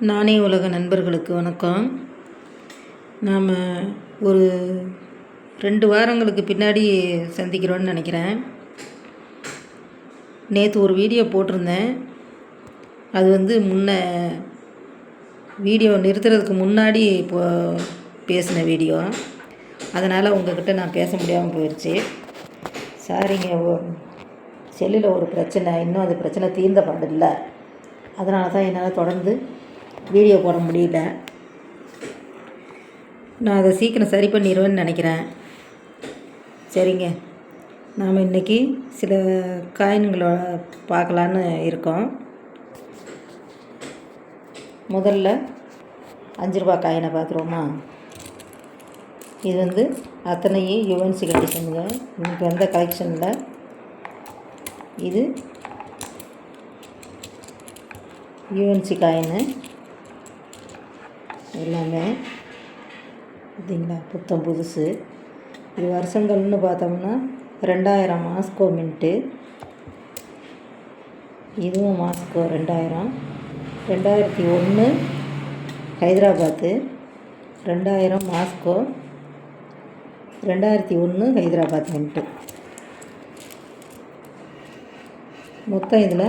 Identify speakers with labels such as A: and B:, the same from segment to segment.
A: நானே உலக நண்பர்களுக்கு வணக்கம். நாம் ஒரு ரெண்டு வாரங்களுக்கு பின்னாடி சந்திக்கிறோன்னு நினைக்கிறேன். நேற்று ஒரு வீடியோ போட்டிருந்தேன். அது வந்து முன்ன வீடியோ நிறுத்துறதுக்கு முன்னாடி இப்போ பேசின வீடியோ. அதனால் உங்ககிட்ட நான் பேச முடியாமல் போயிடுச்சு சாரிங்க செல்லில் ஒரு பிரச்சனை இன்னும் அது பிரச்சனை தீர்ந்த பாடில்லை இல்லை. அதனால தான் என்னால் தொடர்ந்து வீடியோ போட முடியல. நான் அதை சீக்கிரம் சரி பண்ணிடுவேன்னு நினைக்கிறேன். சரிங்க. நாம் இன்றைக்கி சில காயின்களை பார்க்கலான்னு இருக்கோம். முதல்ல அஞ்சு ரூபா காயினை பார்க்குறோமா? இது வந்து அத்தனையும் யுவன்சி கண்டிஷனுங்க இன்றைக்கி வந்த கலெக்ஷனில் இது யூஎன்சி காயின்னு. எல்லாமே பார்த்தீங்களா? புத்தம் புதுசு. இது வருஷங்கள்னு பார்த்தோம்னா ரெண்டாயிரம் மாஸ்கோ மின்ட்டு இதுவும் மாஸ்கோ ரெண்டாயிரம். ரெண்டாயிரத்தி ஒன்று ஹைதராபாத்து. ரெண்டாயிரம் மாஸ்கோ. ரெண்டாயிரத்தி ஒன்று ஹைதராபாத் மின்ட்டு மொத்தம் இதில்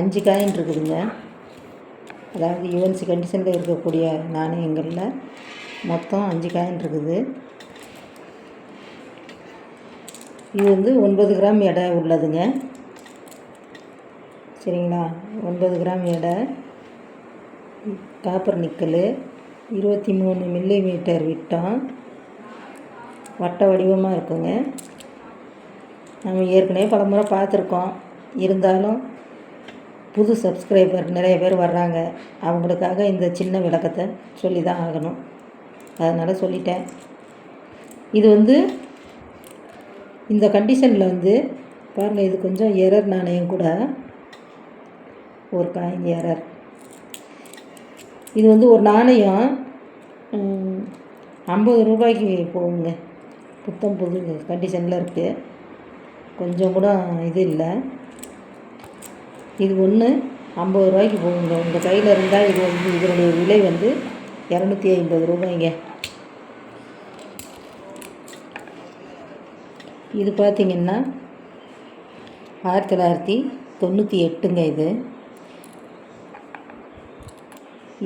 A: அஞ்சு காயின் இருக்குதுங்க. அதாவது யூஎன்சி கண்டிஷனில் இருக்கக்கூடிய நாணயங்களில் மொத்தம் அஞ்சு காயின் இருக்குது. இது வந்து ஒன்பது கிராம் எடை உள்ளதுங்க. சரிங்களா? ஒன்பது கிராம் எடை காப்பர் நிக்கல் இருபத்தி மூணு மில்லி மீட்டர் விட்டம் வட்ட வடிவமாக இருக்குங்க. நம்ம ஏற்கனவே பல முறை பார்த்துருக்கோம். இருந்தாலும் புது சப்ஸ்கிரைபர் நிறைய பேர் வர்றாங்க. அவங்களுக்காக இந்த சின்ன விளக்கத்தை சொல்லி தான் ஆகணும். அதனால் சொல்லிட்டேன். இது வந்து இந்த கண்டிஷனில் வந்து பாருங்கள் இது கொஞ்சம் எரர் நாணயம் கூட. ஒரு காயின் எரர் இது வந்து ஒரு நாணயம் ஐம்பது ரூபாய்க்கு போகுங்க. புத்தம் புது கண்டிஷனில் இருக்குது கொஞ்சம் கூட இது இல்லை. இது ஒன்று ஐம்பது ரூபாய்க்கு போகுங்க. உங்கள் கையில் இருந்தால் இது வந்து இதனுடைய விலை வந்து இரநூத்தி ஐம்பது ரூபாய்ங்க. இது பார்த்திங்கன்னா ஆயிரத்தி தொள்ளாயிரத்தி தொண்ணூற்றி எட்டுங்க இது.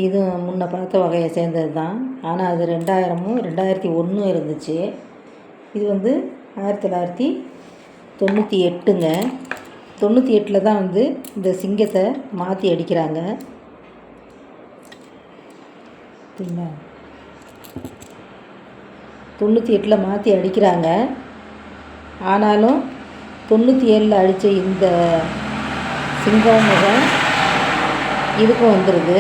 A: இது முன்ன பார்த்த வகையை சேர்ந்தது தான் ஆனால் அது ரெண்டாயிரமும் ரெண்டாயிரத்தி ஒன்றும் இருந்துச்சு. இது வந்து ஆயிரத்தி தொள்ளாயிரத்தி தொண்ணூற்றி எட்டுங்க. தொண்ணூற்றி எட்டில் தான் வந்து இந்த சிங்கத்தை மாற்றி அடிக்கிறாங்க. தொண்ணூற்றி எட்டில் மாற்றி அடிக்கிறாங்க. ஆனாலும் தொண்ணூற்றி ஏழில் அடித்த இந்த சிங்கம் முகம் இதுக்கும் வந்துடுது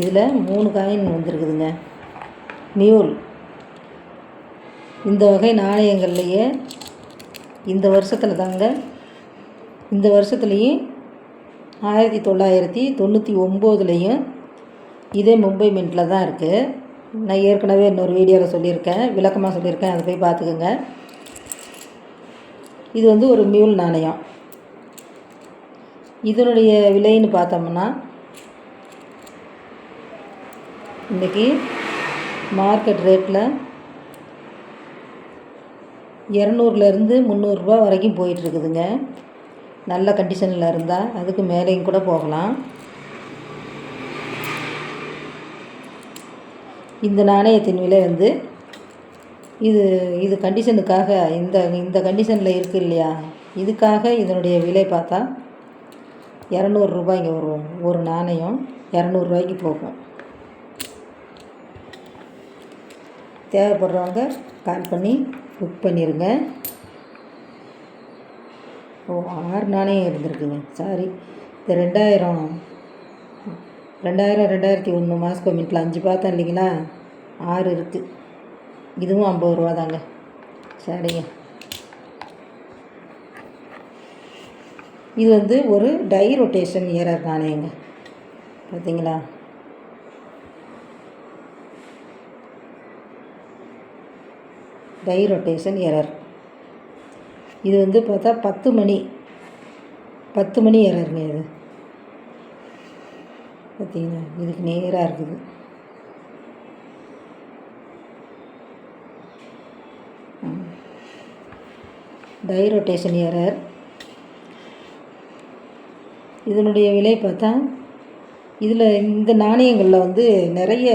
A: இதில் மூணு காயின் வந்துருக்குதுங்க. மியூல் இந்த வகை நாணயங்கள்லையே இந்த வருஷத்தில் தாங்க இந்த வருஷத்துலேயும் ஆயிரத்தி தொள்ளாயிரத்தி தொண்ணூற்றி ஒம்போதுலேயும் இதே மும்பை மின்ட்டில் தான் இருக்குது நான் ஏற்கனவே இன்னொரு வீடியோவில் சொல்லியிருக்கேன். விளக்கமாக சொல்லியிருக்கேன். அதை போய் பார்த்துக்குங்க. இது வந்து ஒரு மியூல் நாணயம். இதனுடைய விலைன்னு பார்த்தோம்னா இன்றைக்கி மார்க்கெட் ரேட்டில் இரநூறுலேருந்து முந்நூறுரூவா வரைக்கும் போயிட்டுருக்குதுங்க. நல்ல கண்டிஷனில் இருந்தால் அதுக்கு மேலேயும் கூட போகலாம். இந்த நாணயத்தின் விலை வந்து இது இது கண்டிஷனுக்காக இந்த இந்த கண்டிஷனில் இருக்குது இல்லையா? இதுக்காக இதனுடைய விலை பார்த்தா இரநூறுபாய்ங்க வரும். ஒரு நாணயம் இரநூறுவாய்க்கு போகும். தேவைப்படுறவங்க கால் பண்ணி புக் பண்ணிடுங்க ஓ ஆறு நாணயம் இருந்திருக்குங்க. சாரி இந்த ரெண்டாயிரம் ரெண்டாயிரம் ரெண்டாயிரத்தி ஒன்று மாஸ்கோ மின்ட்டில் அஞ்சு பார்த்தேன் இல்லைங்களா? ஆறு இருக்குது இதுவும் ஐம்பது ரூபா தாங்க. சரிங்க. இது வந்து ஒரு டை ரொட்டேஷன் ஏரர் நாணயங்க பார்த்தீங்களா டை ரொட்டேஷன் எரர் இது வந்து பார்த்தா பத்து மணி பத்து மணி எரருங்க இது. பார்த்தீங்கன்னா இதுக்கு நேராக இருக்குது. டை ரொட்டேஷன் எரர் இதனுடைய விலை பார்த்தா இதில் இந்த நாணயங்களில் வந்து நிறைய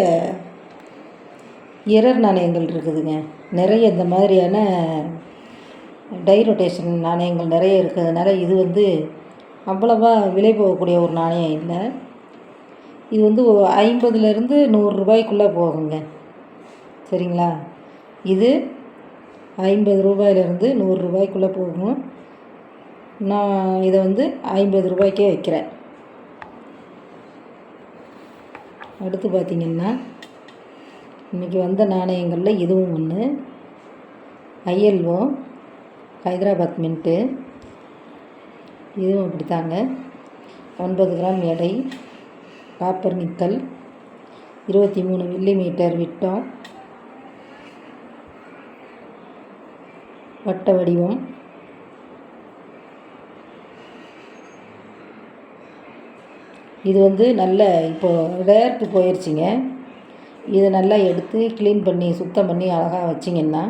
A: எரர் நாணயங்கள் இருக்குதுங்க. நிறைய இந்த மாதிரியான டை ரொட்டேஷன் நாணயங்கள் நிறைய இருக்கிறதுனால இது வந்து அவ்வளவா விலை போகக்கூடிய ஒரு நாணயம் இல்லை. இது வந்து ஐம்பதுலேருந்து நூறுரூபாய்க்குள்ளே போகுங்க. சரிங்களா? இது ஐம்பது ரூபாயிலேருந்து நூறுரூபாய்க்குள்ளே போகும். நான் இதை வந்து ஐம்பது ரூபாய்க்கே வைக்கிறேன். அடுத்து பார்த்திங்கன்னா இன்றைக்கி வந்த நாணயங்களில் இதுவும் ஒன்று ஐஎல்ஓ ஹைதராபாத் மின்ட்டு. இதுவும் அப்படித்தாங்க ஒன்பது கிராம் எடை காப்பர் நிக்கல் இருபத்தி மூணு மில்லி மீட்டர் விட்டம் வட்ட வடிவம் இது வந்து நல்ல இப்போது ரேர்க்கு போயிடுச்சிங்க இதை நல்லா எடுத்து க்ளீன் பண்ணி சுத்தம் பண்ணி அழகாக வச்சிங்கன்னா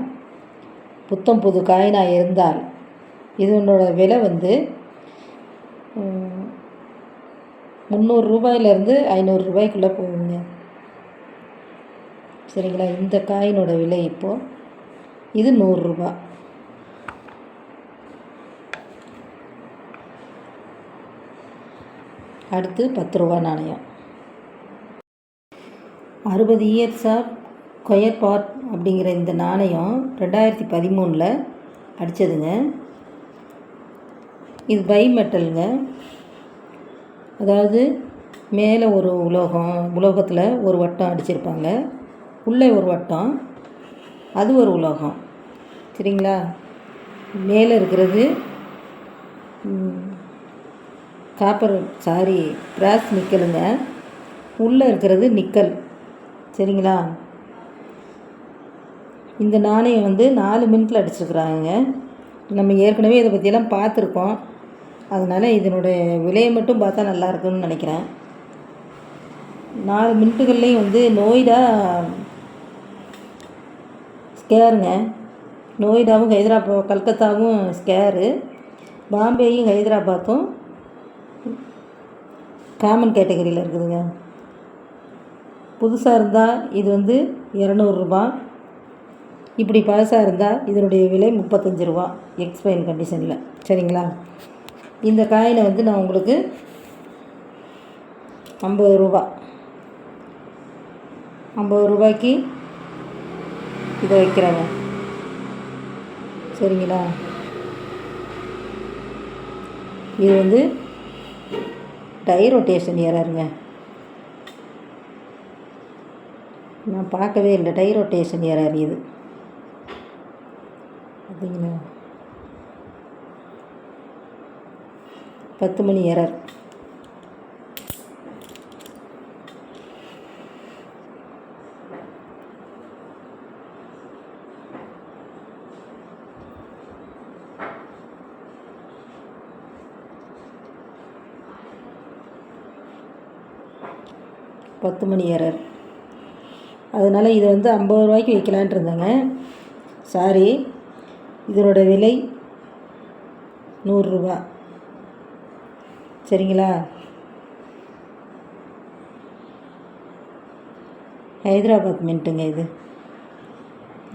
A: புத்தம் புது காயினாக இருந்தால் இதனோட விலை வந்து முந்நூறு ரூபாயிலேருந்து ஐநூறு ரூபாய்க்குள்ளே போகுங்க. சரிங்களா? இந்த காயினோட விலை இப்போது இது நூறுரூபா அடுத்து பத்து ரூபா நாணயம். அறுபது இயர்ஸ் ஆஃப் கொயர் பார்ட் அப்படிங்கிற இந்த நாணயம் ரெண்டாயிரத்தி பதிமூணில் அடித்ததுங்க இது பை மெட்டலுங்க. அதாவது மேலே ஒரு உலோகம் உலோகத்தில் ஒரு வட்டம் அடிச்சிருப்பாங்க. உள்ளே ஒரு வட்டம் அது ஒரு உலோகம். சரிங்களா? மேலே இருக்கிறது காப்பர் சாரி பிராஸ் நிக்கலுங்க உள்ளே இருக்கிறது நிக்கல் சரிங்களா? இந்த நாணயம் வந்து நாலு மினிட்டில் அடிச்சிருக்குறாங்க நம்ம ஏற்கனவே இதை பற்றியெல்லாம் பார்த்துருக்கோம். அதனால் இதனுடைய விலையை மட்டும் பார்த்தா நல்லா இருக்குன்னு நினைக்கிறேன். நாலு மினிட்டுகள்லேயும் வந்து நோய்டா ஸ்கேருங்க. நோய்டாவும் ஹைதராபாத் கல்கத்தாவும் ஸ்கேரு. பாம்பேயும் ஹைதராபாத்தும் காமன் கேட்டகரியில் இருக்குதுங்க. புதுசாக இருந்தால் இது வந்து இரநூறுபா. இப்படி பழசாக இருந்தால் இதனுடைய விலை முப்பத்தஞ்சு ரூபா. எக்ஸ்பைன் கண்டிஷனில் சரிங்களா? இந்த காயினை வந்து நான் உங்களுக்கு ஐம்பது ரூபா. ஐம்பது ரூபாய்க்கு இதை வைக்கிறேங்க. சரிங்களா? இது வந்து டை ரொட்டேஷன் ஏறாருங்க. நான் பார்க்கவே இல்லை. டை ரொட்டேஷன் ஏறாரு இது பார்த்தீங்களா? பத்து மணி எரர். பத்து மணி எரர். அதனால் இது வந்து ஐம்பது ரூபாய்க்கு விற்கலான்ட்டு இருந்தேங்க. சாரி இதனோட விலை நூறுரூவா சரிங்களா? ஹைதராபாத் மின்ட்டுங்க இது.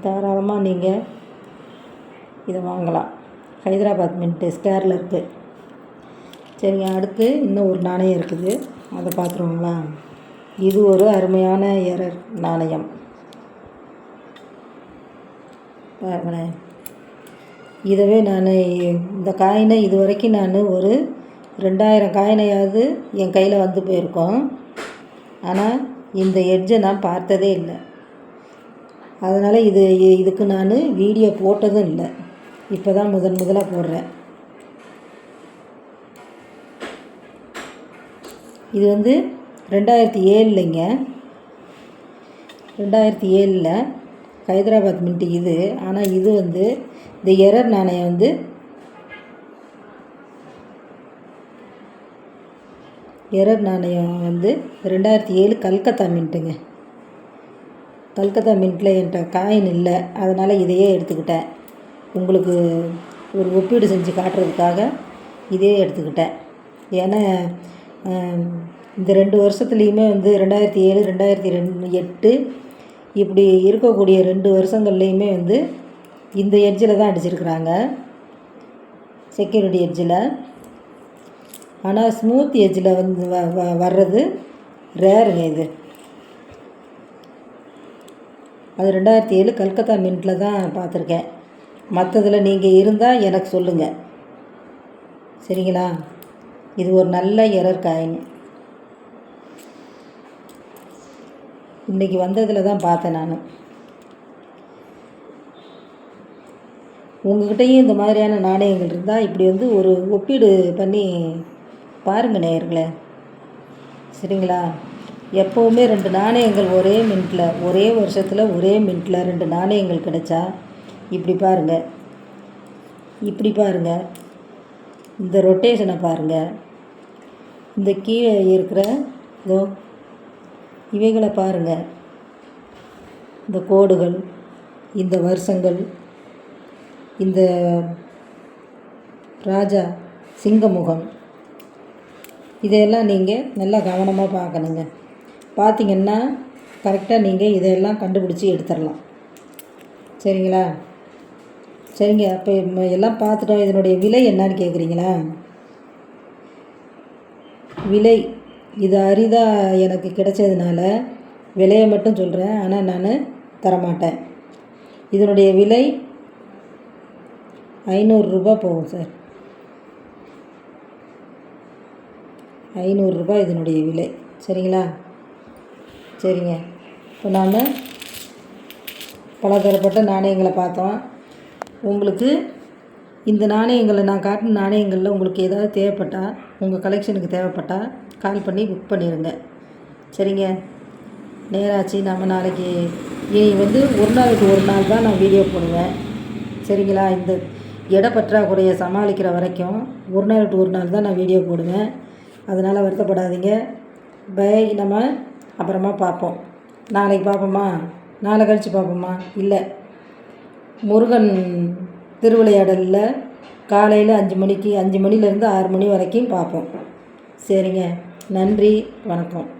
A: தாராளமாக நீங்கள் இதை வாங்கலாம். ஹைதராபாத் மின்ட்டு ஸ்கேரில் இருக்குது சரிங்க அடுத்து இன்னும் ஒரு நாணயம் இருக்குது. அதை பார்த்துருவோங்களா? இது ஒரு அருமையான எரர் நாணயம். பாருங்களேன் இதவே நான் இந்த காயினை இது வரைக்கும் நான் ஒரு ரெண்டாயிரம் காயினையாவது என் கையில் வந்து போயிருக்கோம். ஆனால் இந்த எட்ஜை நான் பார்த்ததே இல்லை. அதனால் இது இதுக்கு நான் வீடியோ போட்டதும் இல்லை. இப்போ தான் முதன் முதலாக போடுறேன். இது வந்து ரெண்டாயிரத்தி ஏழுலைங்க. ரெண்டாயிரத்தி ஏழில் ஹைதராபாத் மின்ட்டு இது. ஆனால் இது வந்து இந்த எரர் நாணயம் வந்து எரர் நாணயம் வந்து ரெண்டாயிரத்தி ஏழு கல்கத்தா மின்ட்டுங்க கல்கத்தா மின்ட்டில் என்கிட்ட காயின் இல்லை. அதனால் இதையே எடுத்துக்கிட்டேன். உங்களுக்கு ஒரு ஒப்பீடு செஞ்சு காட்டுறதுக்காக இதே எடுத்துக்கிட்டேன். ஏன்னா இந்த ரெண்டு வருஷத்துலேயுமே வந்து ரெண்டாயிரத்தி ஏழு ரெண்டாயிரத்தி ரெண்டு எட்டு இப்படி இருக்கக்கூடிய ரெண்டு வருஷங்கள்லேயுமே வந்து இந்த எட்ஜில் தான் அடிச்சிருக்கிறாங்க. செக்யூரிட்டி எட்ஜில். ஆனால் ஸ்மூத் எட்ஜில் வந்து வ வ- வர்றது ரேருங்க இது. அது ரெண்டாயிரத்தி ஏழு கல்கத்தா மின்ட்டில் தான் பார்த்துருக்கேன். மற்றதில் நீங்கள் இருந்தால் எனக்கு சொல்லுங்கள் சரிங்களா? இது ஒரு நல்ல எரர் காயின். இன்றைக்கி வந்ததில் தான் பார்த்தேன் நான். உங்கள்கிட்டையும் இந்த மாதிரியான நாணயங்கள் இருந்தால் இப்படி வந்து ஒரு ஒப்பீடு பண்ணி பாருங்கள் நேயர்களே. சரிங்களா? எப்போவுமே ரெண்டு நாணயங்கள் ஒரே மின்ட்டில் ஒரே வருஷத்தில் ஒரே மின்ட்டில் ரெண்டு நாணயங்கள் கிடைச்சா இப்படி பாருங்கள் இப்படி பாருங்கள் இந்த ரொட்டேஷனை பாருங்கள் இந்த கீழே இருக்கிற இதோ இவைகளை பாருங்கள் இந்த கோடுகள் இந்த வருஷங்கள் இந்த ராஜா சிங்கமுகம் இதையெல்லாம் நீங்கள் நல்லா கவனமாக பார்க்கணுங்க. பார்த்தீங்கன்னா கரெக்டாக நீங்கள் இதையெல்லாம் கண்டுபிடிச்சி எடுத்துடலாம். சரிங்களா? சரிங்க அப்போ எல்லாம் பார்த்துட்டோம். இதனுடைய விலை என்னன்னு கேட்குறீங்களா விலை இது அரிதாக எனக்கு கிடைச்சதுனால விலையை மட்டும் சொல்கிறேன் ஆனால் நான் தரமாட்டேன். இதனுடைய விலை ஐநூறுரூபா போகும் சார். ஐநூறுரூபா இதனுடைய விலை. சரிங்களா? சரிங்க. இப்போ நாம் பலதரப்பட்ட நாணயங்களை பார்த்தோம். உங்களுக்கு இந்த நாணயங்களை நான் காட்டின நாணயங்களில் உங்களுக்கு ஏதாவது தேவைப்பட்டால் உங்கள் கலெக்ஷனுக்கு தேவைப்பட்டால் கால் பண்ணி புக் பண்ணிடுங்க சரிங்க? நேராச்சு நம்ம நாளைக்கு இனி வந்து ஒரு நாளுக்கு ஒரு நாள் தான் நான் வீடியோ போடுவேன். சரிங்களா? இந்த இட பற்றாக்குறையை சமாளிக்கிற வரைக்கும் ஒரு நாள் டு ஒரு நாள் தான் நான் வீடியோ போடுவேன். அதனால் வருத்தப்படாதீங்க. பை நம்ம அப்புறமா பார்ப்போம். நாளைக்கு பார்ப்போமா? நாளை கழித்து பார்ப்போமா? இல்லை. முருகன் திருவிளையாடலில் காலையில் அஞ்சு மணிக்கு அஞ்சு மணிலேருந்து ஆறு மணி வரைக்கும் பார்ப்போம். சரிங்க? நன்றி வணக்கம்.